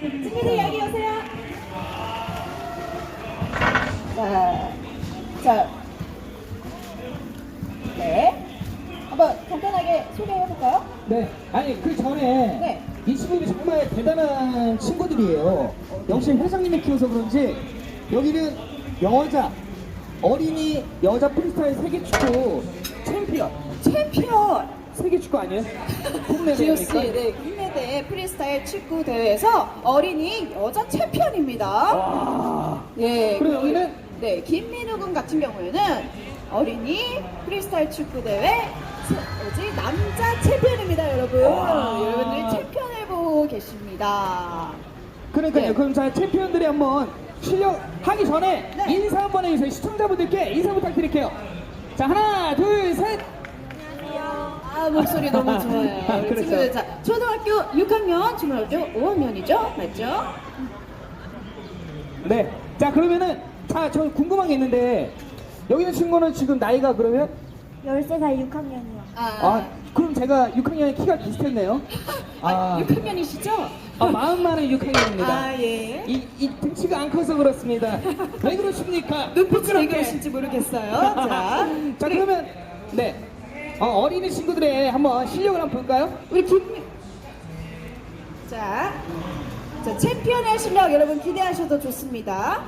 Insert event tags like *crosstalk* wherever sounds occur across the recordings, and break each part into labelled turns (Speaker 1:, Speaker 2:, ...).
Speaker 1: 친구들 여기 오세요. 자, 자, 네. 한번 간단하게 소개해 볼까요?
Speaker 2: 네, 아니 그 전에
Speaker 1: 네.
Speaker 2: 이 친구들이 정말 대단한 친구들이에요. 역시 회장님이 키워서 그런지 여기는 여자 어린이 여자 프리스타일 세계 축구 챔피언
Speaker 1: 챔피언
Speaker 2: 세계 축구 아니에요? *laughs*
Speaker 1: 지호 씨,
Speaker 2: 국내대회니까.
Speaker 1: 네, 국내대 프리스타일 축구 대회에서 어린이 여자 챔피언입니다.
Speaker 2: 와,
Speaker 1: 예.
Speaker 2: 그리고 여기는?
Speaker 1: 네, 김민우 군 같은 경우에는 어린이 프리스타일 축구 대회 서- 뭐지 남자 챔피언입니다, 여러분.
Speaker 2: 와.
Speaker 1: 여러분들이 챔피언을 보고 계십니다.
Speaker 2: 그러니까요.
Speaker 1: 네.
Speaker 2: 그럼 자 챔피언들이 한번 실력 하기 전에
Speaker 1: 네.
Speaker 2: 인사 한번 해주세요. 시청자분들께 인사 부탁드릴게요. 자 하나, 둘, 셋.
Speaker 1: 아 목소리 너무 좋아요.
Speaker 2: 아,
Speaker 1: 우리
Speaker 2: 그렇죠.
Speaker 1: 친구들 자 초등학교 6학년, 중학교 5학년이죠, 맞죠?
Speaker 2: 네. 자 그러면은 자 저 궁금한 게 있는데 여기 있는 친구는 지금 나이가 그러면
Speaker 3: 13살 6학년이요.
Speaker 2: 아 그럼 제가 6학년에 키가 비슷했네요.
Speaker 1: 아,
Speaker 2: 아,
Speaker 1: 6학년이시죠?
Speaker 2: 아 마음만은 6학년입니다.
Speaker 1: 아 예.
Speaker 2: 이, 이 등치가 안 커서 그렇습니다. 왜 그러십니까?
Speaker 1: 눈빛이 왜. 그러신지 모르겠어요. *laughs* 자,
Speaker 2: 자 그러면 네 어, 어린이 친구들의 한번 실력을 한번 볼까요?
Speaker 1: 우리 김. 자, 자 챔피언의 실력 여러분 기대하셔도 좋습니다.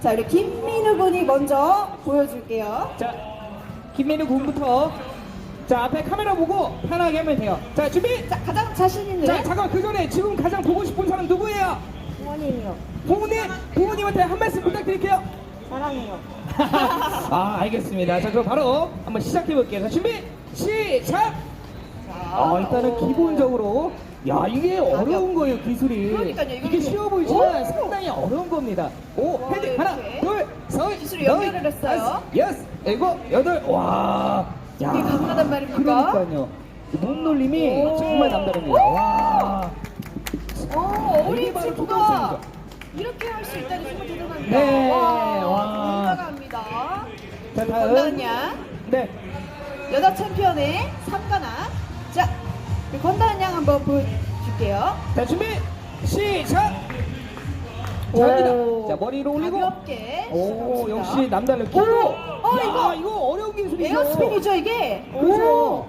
Speaker 1: 자, 우리 김민우 군이 먼저 보여줄게요.
Speaker 2: 자 김민우 군부터 자 앞에 카메라 보고 편하게 하면 돼요. 자 준비.
Speaker 1: 자, 가장 자신 있는.
Speaker 2: 자 잠깐 그 전에 지금 가장 보고 싶은 사람 누구예요?
Speaker 3: 부모님이요.
Speaker 2: 부모님 부모님한테 한 말씀 부탁드릴게요.
Speaker 3: 사랑해요. *laughs*
Speaker 2: 아 알겠습니다. 자 그럼 바로 한번 시작해 볼게요. 자 준비 시작. 아 일단은 기본적으로 야 이게 어려운 거예요 기술이.
Speaker 1: 그러니까요,
Speaker 2: 이게 쉬워 보이지만
Speaker 1: 오!
Speaker 2: 상당히 어려운 겁니다. 오
Speaker 1: 와,
Speaker 2: 헤드
Speaker 1: 이렇게.
Speaker 2: 하나 둘셋
Speaker 1: 기술이 연결을 했어요.
Speaker 2: 여섯 일곱 여덟 와. 야
Speaker 1: 이게 가능하단 말입니까?
Speaker 2: 그러니까요. 몸놀림이
Speaker 1: 오.
Speaker 2: 정말 남다릅니다. 와.
Speaker 1: 오, 어린
Speaker 2: 이게 바로
Speaker 1: 친구가
Speaker 2: 초등학생이죠.
Speaker 1: 이렇게 할 수 있다니 정말 대단합니다.
Speaker 2: 네,
Speaker 1: 와,
Speaker 2: 와.
Speaker 1: 건강합니다.
Speaker 2: 자 다음.
Speaker 1: 양.
Speaker 2: 네.
Speaker 1: 여자 챔피언의 삼가나. 자, 우리 건다은 양 한번 보여줄게요.
Speaker 2: 자 준비 시작.
Speaker 1: 오.
Speaker 2: 자, 머리로 올리고.
Speaker 1: 가볍게.
Speaker 2: 오. 역시 남달라.
Speaker 1: 오! 어,
Speaker 2: 야,
Speaker 1: 이거!
Speaker 2: 이거 어려운 기술이죠.
Speaker 1: 에어스핀이죠 이게?
Speaker 2: 그렇죠.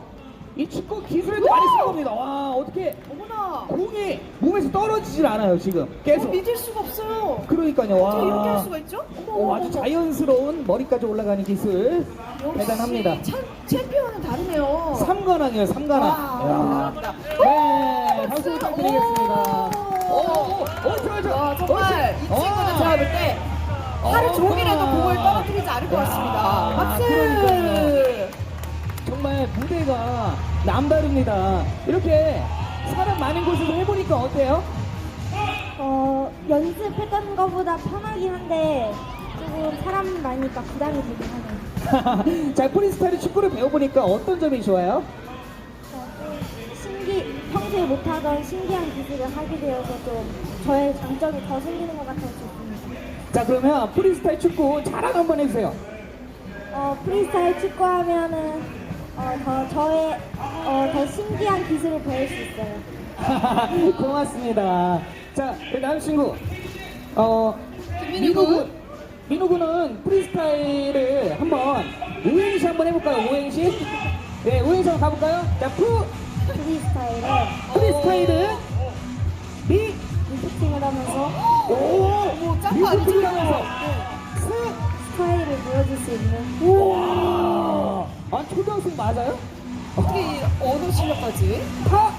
Speaker 2: 이 축구
Speaker 1: 오!
Speaker 2: 많이 쓴 겁니다. 와 어떻게
Speaker 1: 어머나.
Speaker 2: 공이 몸에서 떨어지질 않아요 지금.
Speaker 1: 어,
Speaker 2: 계속.
Speaker 1: 믿을 수가 없어요.
Speaker 2: 그러니까요. 와.
Speaker 1: 어떻게 이렇게 할 수가 있죠?
Speaker 2: 오, 아주. 자연스러운 머리까지 올라가는 기술
Speaker 1: 역시
Speaker 2: 대단합니다.
Speaker 1: 참, 챔피언은 다르네요.
Speaker 2: 삼관왕이에요 삼관왕.
Speaker 1: 와, 대단합니다.
Speaker 2: 네 박수 부탁드리겠습니다.
Speaker 1: 오.
Speaker 2: 오, 오.
Speaker 1: 와, 정말 이
Speaker 2: 어.
Speaker 1: 친구는 제가 볼때 하루
Speaker 2: 어.
Speaker 1: 종일해도 공을 떨어뜨리지 않을 것
Speaker 2: 야,
Speaker 1: 같습니다. 박수!
Speaker 2: 그러니까요. 정말 무대가 남다릅니다. 이렇게 사람 많은 곳에서 해보니까 어때요?
Speaker 3: 어, 연습했던 것보다 편하긴 한데 조금 사람 많으니까 부담이 되긴 하네요. *laughs*
Speaker 2: 자, 프리스타일 축구를 배워보니까 어떤 점이 좋아요?
Speaker 3: 어, 좀 신기, 평소에 못하던 신기한 기술을 하게 되어서 좀 저의 장점이 더 생기는 것 같아서 좋습니다.
Speaker 2: 자, 그러면 프리스타일 축구 자랑 한번 해주세요.
Speaker 3: 어, 프리스타일 축구하면은 어, 더 저의 어, 더 신기한 기술을 배울 수 있어요. *laughs*
Speaker 2: 고맙습니다. 자, 그 다음 친구. 어,
Speaker 1: 민우 군.
Speaker 2: 민우군. 민우군은 프리스타일을 한번 오행시 한번 해볼까요? 오행시? 네, 오행시 한번 가볼까요? 자, 프,
Speaker 3: 프리스타일은
Speaker 2: 프리스타일은 미,
Speaker 3: 리프팅을 하면서
Speaker 2: 오,
Speaker 1: 어머, 짬바 아니죠?
Speaker 2: 리프팅을 하면서 스,
Speaker 3: 스타일을 보여줄 수 있는.
Speaker 2: 아, 초등학생 맞아요?
Speaker 1: 어떻게 이 언어 실력까지?
Speaker 2: 파,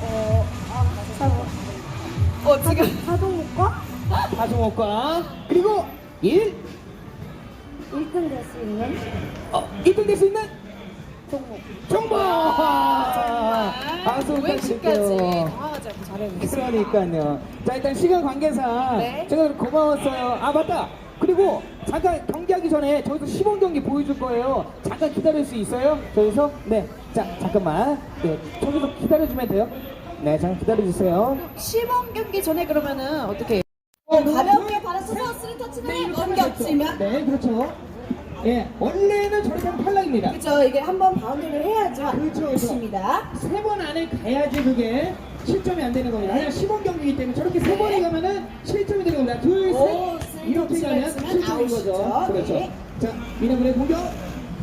Speaker 3: 어, 자동,
Speaker 1: 어, 지금.
Speaker 3: 자동목과
Speaker 2: 다중어과. 그리고 일,
Speaker 3: 1등 될 수 있는
Speaker 2: 어, 1등 될 수 있는
Speaker 3: 종목.
Speaker 2: 정보! 박수
Speaker 1: 오행시까지
Speaker 2: 부탁드릴게요.
Speaker 1: 당황하지 않고 잘해보겠습니다.
Speaker 2: 그러니까요. 자 일단 시간 관계상
Speaker 1: 네.
Speaker 2: 제가 고마웠어요. 아 맞다. 그리고 잠깐 경기하기 전에 저기서 시범 경기 보여줄 거예요. 잠깐 기다릴 수 있어요? 저기서 네. 자 잠깐만. 네. 저기서 기다려주면 돼요. 네. 잠깐 기다려주세요.
Speaker 1: 시범 경기 전에 그러면은 어떻게?
Speaker 2: 어,
Speaker 1: 가볍게 받아서서 쓰리 터치는 넘겼지만
Speaker 2: 네 그렇죠. 예 원래는 저렇게 하면 탈락입니다.
Speaker 1: 그죠 이게 한번 바운드를 해야죠
Speaker 2: 그렇죠, 그렇죠.
Speaker 1: 입니다
Speaker 2: 세 번 안에 가야지 그게 실점이 안 되는 겁니다. 하지만 시범 경기이기 때문에 저렇게 세 번에 가면은 실점이 되는 겁니다. 둘, 이렇게
Speaker 1: 쓸
Speaker 2: 가면
Speaker 1: 점수가
Speaker 2: 실점인 거죠. 그렇죠.
Speaker 1: 네.
Speaker 2: 자, 미나군의 공격.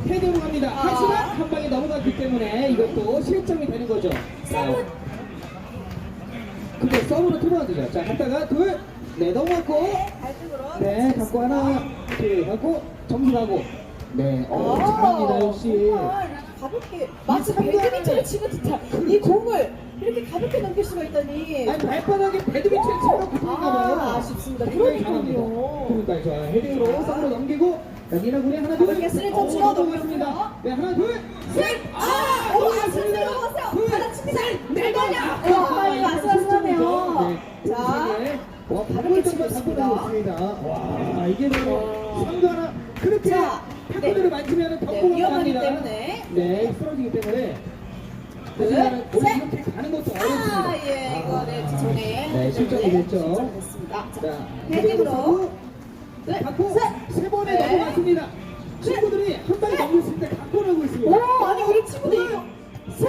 Speaker 2: 헤드로 갑니다.
Speaker 1: 아.
Speaker 2: 하지만 한 방에 넘어갔기 때문에 이것도 실점이 되는 거죠.
Speaker 1: 서브.
Speaker 2: 근데 서브로 들어가야 되죠. 자, 갔다가 둘, 네, 넘어갔고.
Speaker 1: 발등으로.
Speaker 2: 네, 갖고 하나, 둘, 갖고 점수 가고. 네, 어, 잘합니다, 역시.
Speaker 1: 가볍게 마치 배드민턴을 치는 듯한 이 공을 이렇게 가볍게 넘길 수가 있다니.
Speaker 2: 아니, 발바닥에 배드민턴 치고 붙어있나 봐요.
Speaker 1: 아, 아쉽습니다.
Speaker 2: 굉장히. 잘합니다. 그러니까요. 자, 헤딩으로 서브로 넘기고, 여기는 우리 하나, 둘.
Speaker 1: 가볍게 스리터
Speaker 2: 어,
Speaker 1: 치고
Speaker 2: 넘어갔습니다.
Speaker 1: 넘겼어요.
Speaker 2: 네, 하나, 둘, 셋!
Speaker 1: 아, 오, 아쉽습니다. 넘어갔어요.
Speaker 2: 둘,
Speaker 1: 받아칩니다.
Speaker 2: 셋,
Speaker 1: 네,
Speaker 2: 넷,
Speaker 1: 번이야.
Speaker 2: 아,
Speaker 1: 와, 이거 아슬아슬하네요.
Speaker 2: 네,
Speaker 1: 자,
Speaker 2: 네. 와,
Speaker 1: 가볍게
Speaker 2: 가볍게
Speaker 1: 치고
Speaker 2: 치고
Speaker 1: 있습니다.
Speaker 2: 있습니다. 와, 이게 바로 상도 하나. 그렇게
Speaker 1: 자, 네.
Speaker 2: 만지면 더
Speaker 1: 네, 위험하기
Speaker 2: 갑니다.
Speaker 1: 때문에.
Speaker 2: 네, 쓰러지기 때문에.
Speaker 1: 둘,
Speaker 2: 하지만 원래
Speaker 1: 셋.
Speaker 2: 이렇게 가는 것도 어렵습니다.
Speaker 1: 아, 예, 이거 네, 전에
Speaker 2: 네, 실점이 됐죠.
Speaker 1: 실점이 됐습니다. 자,
Speaker 2: 자,
Speaker 1: 헤딩으로.
Speaker 2: 네, 갖고
Speaker 1: 셋.
Speaker 2: 세 번에
Speaker 1: 네.
Speaker 2: 넘어갔습니다. 친구들이 한 방에 갖고 나고 있습니다.
Speaker 1: 오, 아니 우리 친구들 이거 세.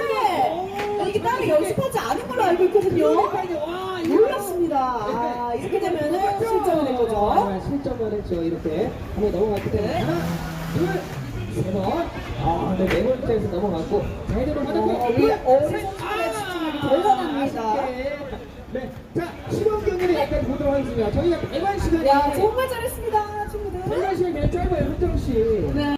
Speaker 1: 아니, 이게 따로 연습하지 않은 걸로 알고 있거든요.
Speaker 2: 그러니까요. 와, 이거
Speaker 1: 몰랐습니다. 아, 이렇게 되면은 실점이 된 거죠.
Speaker 2: 아, 실점을 했죠. 이렇게 한번 넘어갔기 때문에
Speaker 1: 네.
Speaker 2: 하나, 둘, 세 번. 아, 네, 네 번째에서 넘어갔고
Speaker 1: 어,
Speaker 2: 둘,
Speaker 1: 우리
Speaker 2: 셋.
Speaker 1: 어린 선수들의 집중력이 대단합니다.
Speaker 2: 네, 자 시범 경기를 약간 보도록 하겠습니다. 저희가 대관 시간이
Speaker 1: 야, 정말 잘했습니다, 친구들.
Speaker 2: 대관 시간이 굉장히 짧아요, 현정 씨.
Speaker 1: 네.